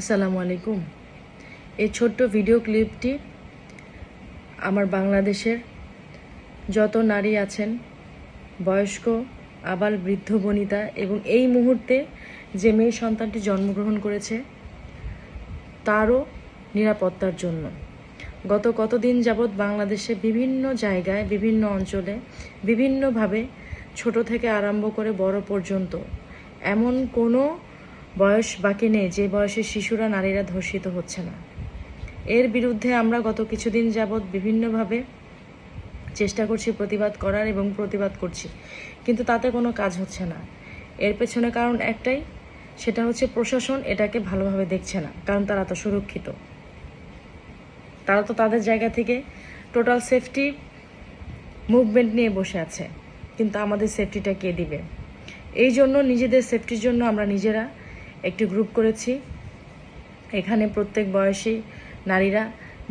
আসসালামু আলাইকুম। এই ছোট্ট ভিডিও ক্লিপটি আমার বাংলাদেশের যত নারী আছেন, বয়স্ক, আবাল বৃদ্ধ বনিতা এবং এই মুহূর্তে যে মেয়ে সন্তানটি জন্মগ্রহণ করেছে, তারও নিরাপত্তার জন্য। গত কতদিন যাবৎ বাংলাদেশে বিভিন্ন জায়গায়, বিভিন্ন অঞ্চলে, বিভিন্নভাবে ছোট থেকে আরম্ভ করে বড় পর্যন্ত এমন কোনো বয়স বাকি নেই, যে বয়সে শিশুরা নারীরা ধর্ষিত হচ্ছে না। এর বিরুদ্ধে আমরা গত কিছুদিন যাবৎ বিভিন্নভাবে চেষ্টা করছি, প্রতিবাদ করার এবং প্রতিবাদ করছি। কিন্তু তাতে কোনো কাজ হচ্ছে না। এর পেছনে কারণ একটাই, সেটা হচ্ছে প্রশাসন এটাকে ভালোভাবে দেখছে না, কারণ তারা তো সুরক্ষিত। তারা তো তাদের জায়গা থেকে টোটাল সেফটি মুভমেন্ট নিয়ে বসে আছে। কিন্তু আমাদের সেফটিটা কে দিবে? এই জন্য, নিজেদের সেফটির জন্য আমরা নিজেরা একটি গ্রুপ করেছি। এখানে প্রত্যেক বয়সী নারীরা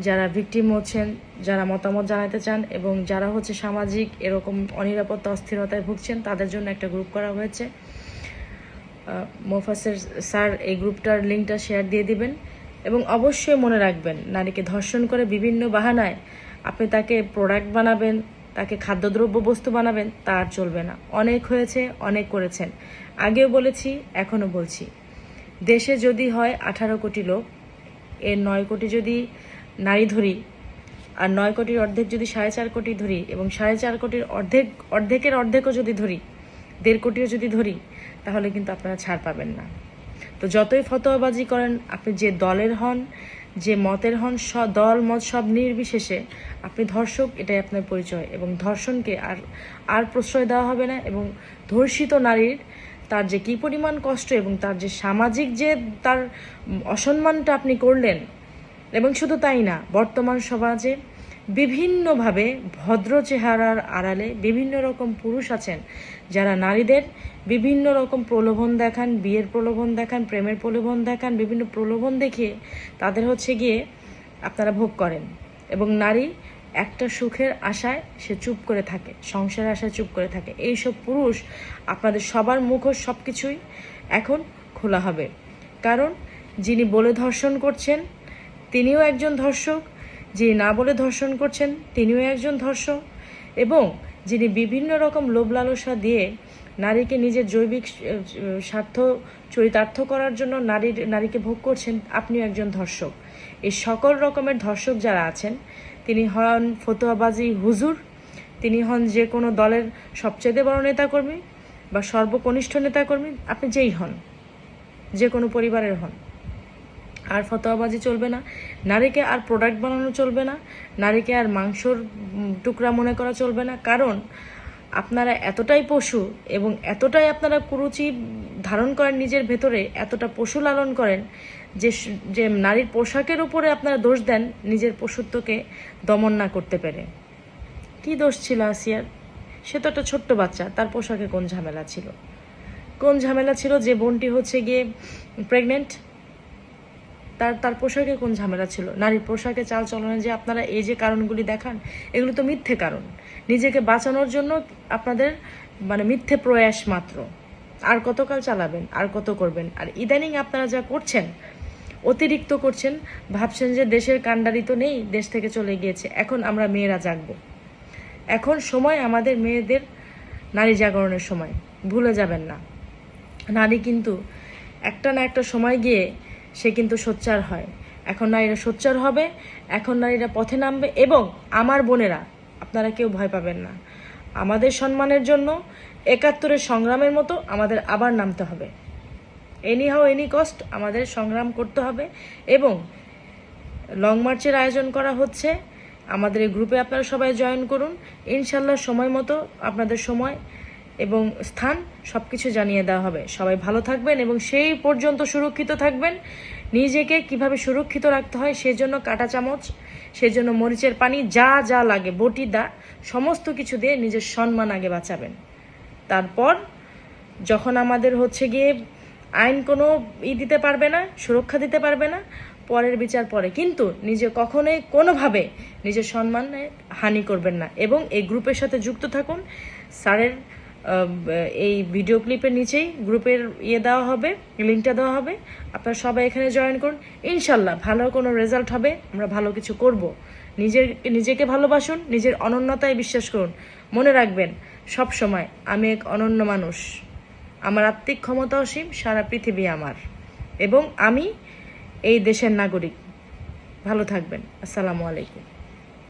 যারা ভিকটিম হচ্ছেন, যারা মতামত জানাতে চান এবং যারা হচ্ছে সামাজিক এরকম অনিরাপত্তা, অস্থিরতায় ভুগছেন, তাদের জন্য একটা গ্রুপ করা হয়েছে। মোফাসের স্যার এই গ্রুপটার লিঙ্কটা শেয়ার দিয়ে দিবেন এবং অবশ্যই মনে রাখবেন, নারীকে ধর্ষণ করে বিভিন্ন বাহানায় আপনি তাকে প্রোডাক্ট বানাবেন, তাকে খাদ্যদ্রব্য বস্তু বানাবেন তা আর চলবে না। অনেক হয়েছে, অনেক করেছেন। আগেও বলেছি, এখনও বলছি। দেশে যদি হয় আঠারো কোটি লোক, এর নয় কোটি যদি নারী ধরি, আর নয় কোটির অর্ধেক যদি সাড়ে চার কোটি ধরি, এবং সাড়ে চার কোটির অর্ধেক, অর্ধেকের অর্ধেকও যদি ধরি, দেড় কোটিও যদি ধরি, তাহলে কিন্তু আপনারা ছাড় পাবেন না। তো যতই ফতোয়াবাজি করেন, আপনি যে দলের হন, যে মতের হন, স- দল, মত সব নির্বিশেষে আপনি ধর্ষক, এটাই আপনার পরিচয়। এবং ধর্ষণকে আর আর প্রশ্রয় দেওয়া হবে না, এবং ধর্ষিত নারীর তার যে কী পরিমাণ কষ্ট এবং তার যে সামাজিক যে তার অসম্মানটা আপনি করলেন, এবং শুধু তাই না, বর্তমান সমাজে বিভিন্নভাবে ভদ্র চেহারার আড়ালে বিভিন্ন রকম পুরুষ আছেন যারা নারীদের বিভিন্ন রকম প্রলোভন দেখান, বিয়ের প্রলোভন দেখান, প্রেমের প্রলোভন দেখান, বিভিন্ন প্রলোভন দেখিয়ে তাদের হচ্ছে গিয়ে আপনারা ভোগ করেন। এবং নারী একটা সুখের আশায় সে চুপ করে থাকে, সংসারের আশায় চুপ করে থাকে। এইসব পুরুষ আপনাদের সবার মুখোশ সব কিছুই এখন খোলা হবে। কারণ যিনি বলে ধর্ষণ করছেন, তিনিও একজন ধর্ষক। যিনি না বলে ধর্ষণ করছেন, তিনিও একজন ধর্ষক। এবং যিনি বিভিন্ন রকম লোভ লালসা দিয়ে নারীকে নিজের জৈবিক স্বার্থ চরিতার্থ করার জন্য নারীর, নারীকে ভোগ করছেন, আপনিও একজন ধর্ষক। এই সকল রকমের ধর্ষক যারা আছেন তিনি হন ফতোয়াবাজি হুজুর। তিনি হন যে কোনো দলের সবচেয়ে বড় নেতাকর্মী বা সর্বকনিষ্ঠ নেতাকর্মী। আপনি যেই হন, যে কোনো পরিবারের হন। আর ফতোয়াবাজি চলবে না। নারীকে আর প্রোডাক্ট বানানো চলবে না। নারীকে আর মাংসর টুকরা মনে করা চলবে না। কারণ আপনারা এতটাই পশু এবং এতটাই আপনারা কুরুচি ধারণ করেন নিজের ভেতরে, এতটা পশু লালন করেন যে যে নারীর পোশাকের উপরে আপনারা দোষ দেন, নিজের পশুত্বকে দমন না করতে পেরে। কি দোষ ছিল আসিয়ার? সে তো একটা ছোট্ট বাচ্চা, তার পোশাকে কোন ঝামেলা ছিল? কোন ঝামেলা ছিল যে বোনটি হচ্ছে গিয়ে প্রেগনেন্ট তার তার পোশাকে কোন ঝামেলা ছিল? নারীর পোশাকে, চাল চলনে যে আপনারা এই যে কারণগুলি দেখান, এগুলো তো মিথ্যে কারণ। নিজেকে বাঁচানোর জন্য আপনাদের মানে মিথ্যে প্রয়াস মাত্র। আর কতকাল চালাবেন, আর কত করবেন? আর ইদানিং আপনারা যা করছেন, অতিরিক্ত করছেন, ভাবছেন যে দেশের কাণ্ডারি তো নেই, দেশ থেকে চলে গিয়েছে। এখন আমরা মেয়েরা জাগবো। এখন সময় আমাদের মেয়েদের নারী জাগরণের সময়। ভুলে যাবেন না। নারী কিন্তু একটা না একটা সময় গিয়ে সে কিন্তু সোচ্চার হয়। এখন নারীরা সোচ্চার হবে, এখন নারীরা পথে নামবে এবং আমার বোনেরা, আপনারা কেউ ভয় পাবেন না। আমাদের সম্মানের জন্য একাত্তরের সংগ্রামের মতো আমাদের আবার নামতে হবে। এনি হাও এনি কস্ট আমাদের সংগ্রাম করতে হবে এবং লং মার্চের আয়োজন করা হচ্ছে। আমাদের এই গ্রুপে আপনারা সবাই জয়েন করুন। ইনশাল্লাহ সময় মতো আপনাদের সময় এবং স্থান সব কিছু জানিয়ে দেওয়া হবে। সবাই ভালো থাকবেন এবং সেই পর্যন্ত সুরক্ষিত থাকবেন। নিজেকে কীভাবে সুরক্ষিত রাখতে হয় সেই জন্য কাঁটা চামচ সেই জন্য মরিচের পানি, যা যা লাগে, বটি, দা, সমস্ত কিছু দিয়ে নিজের সম্মান আগে বাঁচাবেন। তারপর যখন আমাদের হচ্ছে গিয়ে আইন কোনো ই দিতে পারবে না, সুরক্ষা দিতে পারবে না, পরের বিচার পরে। কিন্তু নিজে কখনোই কোনোভাবে নিজের সম্মানে হানি করবেন না। এবং এই গ্রুপের সাথে যুক্ত থাকুন। স্যারের এই ভিডিও ক্লিপের নিচেই গ্রুপের ইয়ে দেওয়া হবে, লিঙ্কটা দেওয়া হবে। আপনারা সবাই এখানে জয়েন করুন। ইনশাল্লাহ ভালো কোনো রেজাল্ট হবে, আমরা ভালো কিছু করব। নিজের, নিজেকে ভালোবাসুন, নিজের অনন্যতায় বিশ্বাস করুন। মনে রাখবেন সব সময় আমি এক অনন্য মানুষ। আমার আত্মিক ক্ষমতা অসীম, সারা পৃথিবী আমার। এবং আমি এই দেশের নাগরিক। ভালো থাকবেন। আসসালামু আলাইকুম।